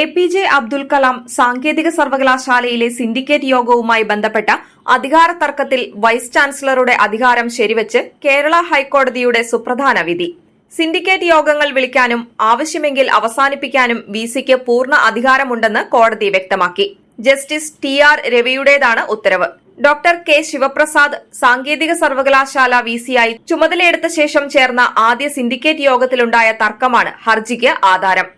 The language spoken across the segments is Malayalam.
A P J Abdul Kalam സാങ്കേതിക സർവകലാശാലയിലെ സിൻഡിക്കേറ്റ് യോഗവുമായി ബന്ധപ്പെട്ട അധികാര തർക്കത്തിൽ വൈസ് ചാൻസലറുടെ അധികാരം ശരിവച്ച് കേരള ഹൈക്കോടതിയുടെ സുപ്രധാന വിധി. സിൻഡിക്കേറ്റ് യോഗങ്ങൾ വിളിക്കാനും ആവശ്യമെങ്കിൽ അവസാനിപ്പിക്കാനും വി സിക്ക് പൂർണ അധികാരമുണ്ടെന്ന് കോടതി വ്യക്തമാക്കി. ജസ്റ്റിസ് ടി ആർ രവിയുടേതാണ് ഉത്തരവ്. ഡോക്ടർ കെ ശിവപ്രസാദ് സാങ്കേതിക സർവകലാശാല വി സിയായി ചുമതലയെടുത്ത ശേഷം ചേർന്ന ആദ്യ സിൻഡിക്കേറ്റ് യോഗത്തിലുണ്ടായ തർക്കമാണ് ഹർജിക്ക് ആധാരം.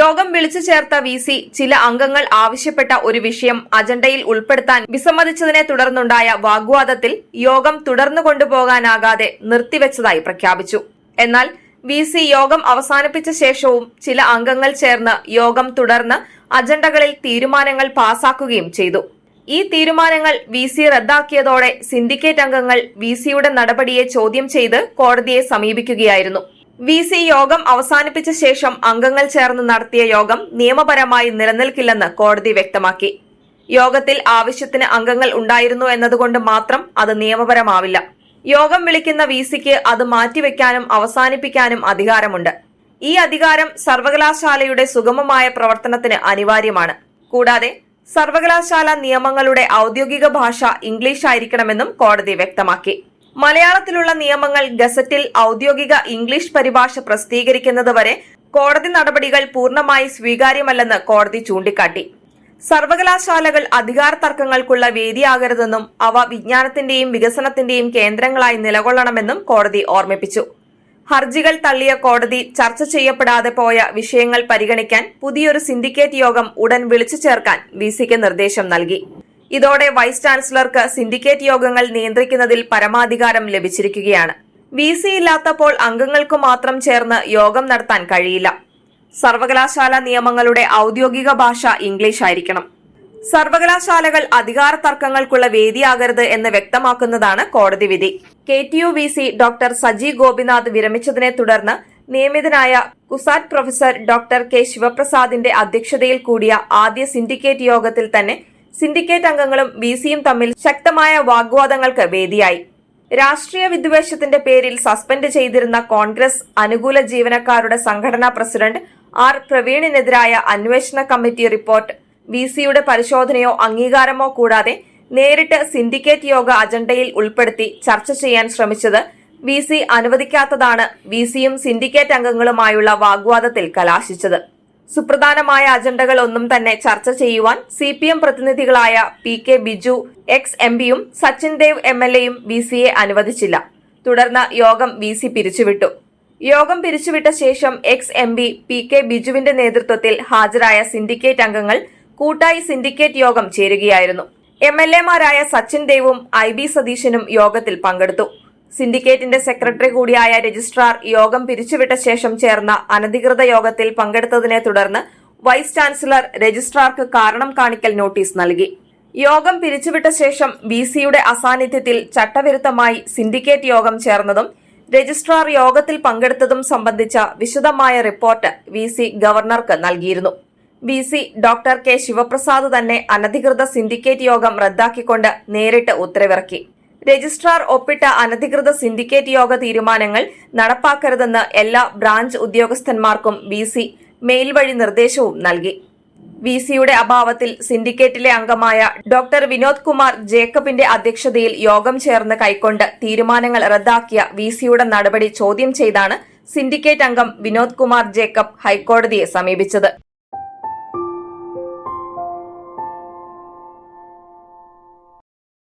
യോഗം വിളിച്ചു ചേർത്ത വി സി ചില അംഗങ്ങൾ ആവശ്യപ്പെട്ട ഒരു വിഷയം അജണ്ടയിൽ ഉൾപ്പെടുത്താൻ വിസമ്മതിച്ചതിനെ തുടർന്നുണ്ടായ വാഗ്വാദത്തിൽ യോഗം തുടർന്നു കൊണ്ടുപോകാനാകാതെ നിർത്തിവെച്ചതായി പ്രഖ്യാപിച്ചു. എന്നാൽ വി സി യോഗം അവസാനിപ്പിച്ച ശേഷവും ചില അംഗങ്ങൾ ചേർന്ന് യോഗം തുടർന്ന് അജണ്ടകളിൽ തീരുമാനങ്ങൾ പാസാക്കുകയും ചെയ്തു. ഈ തീരുമാനങ്ങൾ വി സി റദ്ദാക്കിയതോടെ സിൻഡിക്കേറ്റ് അംഗങ്ങൾ വി സിയുടെ നടപടിയെ ചോദ്യം ചെയ്ത് കോടതിയെ സമീപിക്കുകയായിരുന്നു. വി സി യോഗം അവസാനിപ്പിച്ച ശേഷം അംഗങ്ങൾ ചേർന്ന് നടത്തിയ യോഗം നിയമപരമായി നിലനിൽക്കില്ലെന്ന് കോടതി വ്യക്തമാക്കി. യോഗത്തിൽ ആവശ്യത്തിന് അംഗങ്ങൾ ഉണ്ടായിരുന്നു എന്നതുകൊണ്ട് മാത്രം അത് നിയമപരമാവില്ല. യോഗം വിളിക്കുന്ന വി സിക്ക് അത് മാറ്റിവെക്കാനും അവസാനിപ്പിക്കാനും അധികാരമുണ്ട്. ഈ അധികാരം സർവകലാശാലയുടെ സുഗമമായ പ്രവർത്തനത്തിന് അനിവാര്യമാണ്. കൂടാതെ സർവകലാശാല നിയമങ്ങളുടെ ഔദ്യോഗിക ഭാഷ ഇംഗ്ലീഷായിരിക്കണമെന്നും കോടതി വ്യക്തമാക്കി. മലയാളത്തിലുള്ള നിയമങ്ങൾ ഗസറ്റിൽ ഔദ്യോഗിക ഇംഗ്ലീഷ് പരിഭാഷ പ്രസിദ്ധീകരിക്കുന്നതുവരെ കോടതി നടപടികൾ പൂർണമായി സ്വീകാര്യമല്ലെന്ന് കോടതി ചൂണ്ടിക്കാട്ടി. സർവകലാശാലകൾ അധികാര തർക്കങ്ങൾക്കുള്ള വേദിയാകരുതെന്നും അവ വിജ്ഞാനത്തിന്റെയും വികസനത്തിന്റെയും കേന്ദ്രങ്ങളായി നിലകൊള്ളണമെന്നും കോടതി ഓർമ്മിപ്പിച്ചു. ഹർജികൾ തള്ളിയ കോടതി ചർച്ച ചെയ്യപ്പെടാതെ പോയ വിഷയങ്ങൾ പരിഗണിക്കാൻ പുതിയൊരു സിൻഡിക്കേറ്റ് യോഗം ഉടൻ വിളിച്ചു ചേർക്കാൻ വിസിക്ക് നിർദ്ദേശം നൽകി. ഇതോടെ വൈസ് ചാൻസലർക്ക് സിൻഡിക്കേറ്റ് യോഗങ്ങൾ നിയന്ത്രിക്കുന്നതിൽ പരമാധികാരം ലഭിച്ചിരിക്കുകയാണ്. വി സി ഇല്ലാത്തപ്പോൾ അംഗങ്ങൾക്ക് മാത്രം ചേർന്ന് യോഗം നടത്താൻ കഴിയില്ല. സർവകലാശാല നിയമങ്ങളുടെ ഔദ്യോഗിക ഭാഷ ഇംഗ്ലീഷ് ആയിരിക്കണം. സർവകലാശാലകൾ അധികാര തർക്കങ്ങൾക്കുള്ള വേദിയാകരുത് എന്ന് വ്യക്തമാക്കുന്നതാണ് കോടതി വിധി. K T U V C doctor Saji Gopinath വിരമിച്ചതിനെ തുടർന്ന് നിയമിതനായ കുസാറ്റ് പ്രൊഫസർ ഡോക്ടർ കെ ശിവപ്രസാദിന്റെ അധ്യക്ഷതയിൽ കൂടിയ ആദ്യ സിൻഡിക്കേറ്റ് യോഗത്തിൽ തന്നെ സിൻഡിക്കേറ്റ് അംഗങ്ങളും ബി സിയും തമ്മിൽ ശക്തമായ വാഗ്വാദങ്ങൾക്ക് വേദിയായി. രാഷ്ട്രീയ വിദ്വേഷത്തിന്റെ പേരിൽ സസ്പെൻഡ് ചെയ്തിരുന്ന കോൺഗ്രസ് അനുകൂല ജീവനക്കാരുടെ സംഘടനാ പ്രസിഡന്റ് ആർ പ്രവീണിനെതിരായ അന്വേഷണ കമ്മിറ്റി റിപ്പോർട്ട്. വി സിയുടെ പരിശോധനയോ അംഗീകാരമോ കൂടാതെ നേരിട്ട് സിൻഡിക്കേറ്റ് യോഗ അജണ്ടയിൽ ഉൾപ്പെടുത്തി ചർച്ച ചെയ്യാൻ ശ്രമിച്ചത് വി സി അനുവദിക്കാത്തതാണ് വി സിയും സിൻഡിക്കേറ്റ് അംഗങ്ങളുമായുള്ള വാഗ്വാദത്തിൽ കലാശിച്ചത്. സുപ്രധാനമായ അജണ്ടകൾ ഒന്നും തന്നെ ചർച്ച ചെയ്യുവാൻ C P M പ്രതിനിധികളായ P K Biju ex M പിയും സച്ചിൻ ദേവ് എം എൽ എയും വി സിയെ അനുവദിച്ചില്ല. തുടർന്ന് യോഗം വി സി പിരിച്ചുവിട്ടു. യോഗം പിരിച്ചുവിട്ട ശേഷം ex M P P K ബിജുവിന്റെ നേതൃത്വത്തിൽ ഹാജരായ സിൻഡിക്കേറ്റ് അംഗങ്ങൾ കൂട്ടായി സിൻഡിക്കേറ്റ് യോഗം ചേരുകയായിരുന്നു. എം എൽ എമാരായ സച്ചിൻ ദേവും ഐ ബി സതീശനും യോഗത്തിൽ പങ്കെടുത്തു. സിൻഡിക്കേറ്റിന്റെ സെക്രട്ടറി കൂടിയായ രജിസ്ട്രാർ യോഗം പിരിച്ചുവിട്ട ശേഷം ചേർന്ന അനധികൃത യോഗത്തിൽ പങ്കെടുത്തതിനെ തുടർന്ന് വൈസ് ചാൻസലർ രജിസ്ട്രാർക്ക് കാരണം കാണിക്കൽ നോട്ടീസ് നൽകി. യോഗം പിരിച്ചുവിട്ട ശേഷം ബി സിയുടെ അസാന്നിധ്യത്തിൽ ചട്ടവിരുദ്ധമായി സിൻഡിക്കേറ്റ് യോഗം ചേർന്നതും രജിസ്ട്രാർ യോഗത്തിൽ പങ്കെടുത്തതും സംബന്ധിച്ച വിശദമായ റിപ്പോർട്ട് വി സി ഗവർണർക്ക് നൽകിയിരുന്നു. V C doctor K. Sivaprasad തന്നെ അനധികൃത സിൻഡിക്കേറ്റ് യോഗം റദ്ദാക്കിക്കൊണ്ട് നേരിട്ട് ഉത്തരവിറക്കി. രജിസ്ട്രാർ ഒപ്പിട്ട അനധികൃത സിൻഡിക്കേറ്റ് യോഗ തീരുമാനങ്ങൾ നടപ്പാക്കരുതെന്ന് എല്ലാ ബ്രാഞ്ച് ഉദ്യോഗസ്ഥന്മാർക്കും വി സി മെയിൽ വഴി നിർദ്ദേശവും നൽകി. വി സിയുടെ അഭാവത്തിൽ സിൻഡിക്കേറ്റിലെ അംഗമായ ഡോക്ടർ വിനോദ് കുമാർ ജേക്കബിന്റെ അധ്യക്ഷതയിൽ യോഗം ചേർന്ന് കൈക്കൊണ്ട് തീരുമാനങ്ങൾ റദ്ദാക്കിയ വി സിയുടെ നടപടി ചോദ്യം ചെയ്താണ് സിൻഡിക്കേറ്റ് അംഗം വിനോദ് കുമാർ ജേക്കബ് ഹൈക്കോടതിയെ സമീപിച്ചത്.